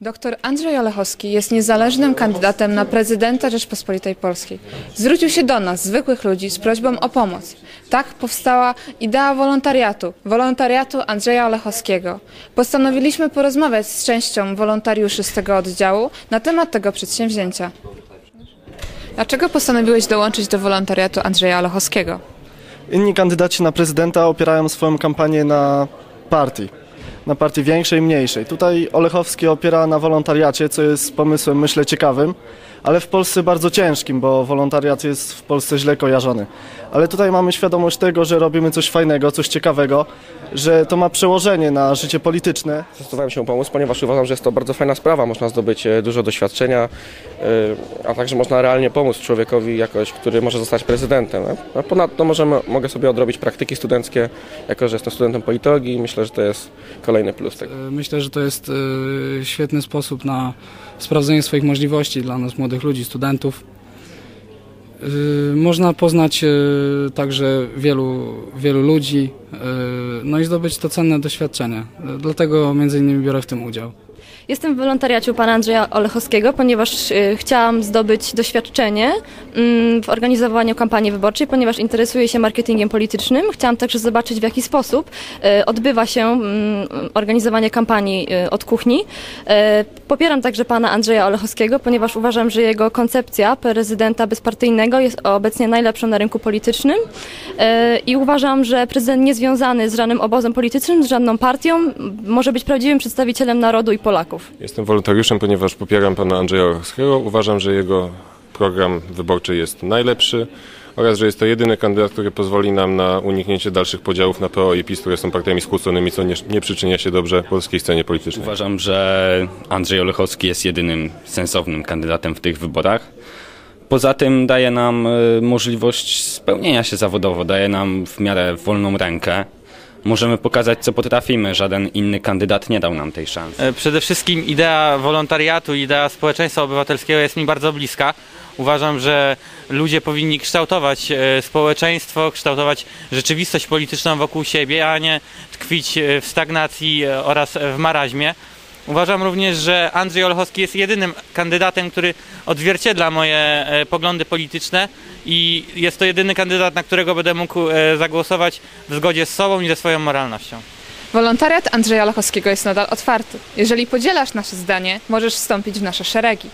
Doktor Andrzej Olechowski jest niezależnym kandydatem na prezydenta Rzeczpospolitej Polskiej. Zwrócił się do nas, zwykłych ludzi, z prośbą o pomoc. Tak powstała idea wolontariatu, wolontariatu Andrzeja Olechowskiego. Postanowiliśmy porozmawiać z częścią wolontariuszy z tego oddziału na temat tego przedsięwzięcia. Dlaczego postanowiłeś dołączyć do wolontariatu Andrzeja Olechowskiego? Inni kandydaci na prezydenta opierają swoją kampanię na partii. Na partii większej i mniejszej. Tutaj Olechowski opiera na wolontariacie, co jest pomysłem, myślę, ciekawym, ale w Polsce bardzo ciężkim, bo wolontariat jest w Polsce źle kojarzony. Ale tutaj mamy świadomość tego, że robimy coś fajnego, coś ciekawego, że to ma przełożenie na życie polityczne. Zdecydowałem się pomóc, ponieważ uważam, że jest to bardzo fajna sprawa. Można zdobyć e, dużo doświadczenia, e, a także można realnie pomóc człowiekowi jakoś, który może zostać prezydentem. A ponadto możemy, mogę sobie odrobić praktyki studenckie, jako że jestem studentem politologii myślę, że to jest kolejny plus tego. Myślę, że to jest e, świetny sposób na sprawdzenie swoich możliwości dla nas, młodych ludzi, studentów. E, Można poznać e, także wielu, wielu ludzi, e, no i zdobyć to cenne doświadczenie. E, Dlatego między innymi biorę w tym udział. Jestem w wolontariacie u pana Andrzeja Olechowskiego, ponieważ y, chciałam zdobyć doświadczenie mm, w organizowaniu kampanii wyborczej, ponieważ interesuję się marketingiem politycznym. Chciałam także zobaczyć, w jaki sposób y, odbywa się mm, organizowanie kampanii y, od kuchni. Popieram także pana Andrzeja Olechowskiego, ponieważ uważam, że jego koncepcja prezydenta bezpartyjnego jest obecnie najlepszą na rynku politycznym i uważam, że prezydent niezwiązany z żadnym obozem politycznym, z żadną partią, może być prawdziwym przedstawicielem narodu i Polaków. Jestem wolontariuszem, ponieważ popieram pana Andrzeja Orchowskiego. Uważam, że jego program wyborczy jest najlepszy oraz że jest to jedyny kandydat, który pozwoli nam na uniknięcie dalszych podziałów na PO i PiS, które są partiami skłóconymi, co nie, nie przyczynia się dobrze polskiej scenie politycznej. Uważam, że Andrzej Olechowski jest jedynym sensownym kandydatem w tych wyborach. Poza tym daje nam y, możliwość spełnienia się zawodowo, daje nam w miarę wolną rękę. Możemy pokazać, co potrafimy. Żaden inny kandydat nie dał nam tej szansy. E, Przede wszystkim idea wolontariatu, idea społeczeństwa obywatelskiego jest mi bardzo bliska. Uważam, że ludzie powinni kształtować e, społeczeństwo, kształtować rzeczywistość polityczną wokół siebie, a nie tkwić e, w stagnacji oraz w maraźmie. Uważam również, że Andrzej Olechowski jest jedynym kandydatem, który odzwierciedla moje e, poglądy polityczne i jest to jedyny kandydat, na którego będę mógł e, zagłosować w zgodzie z sobą i ze swoją moralnością. Wolontariat Andrzeja Olechowskiego jest nadal otwarty. Jeżeli podzielasz nasze zdanie, możesz wstąpić w nasze szeregi.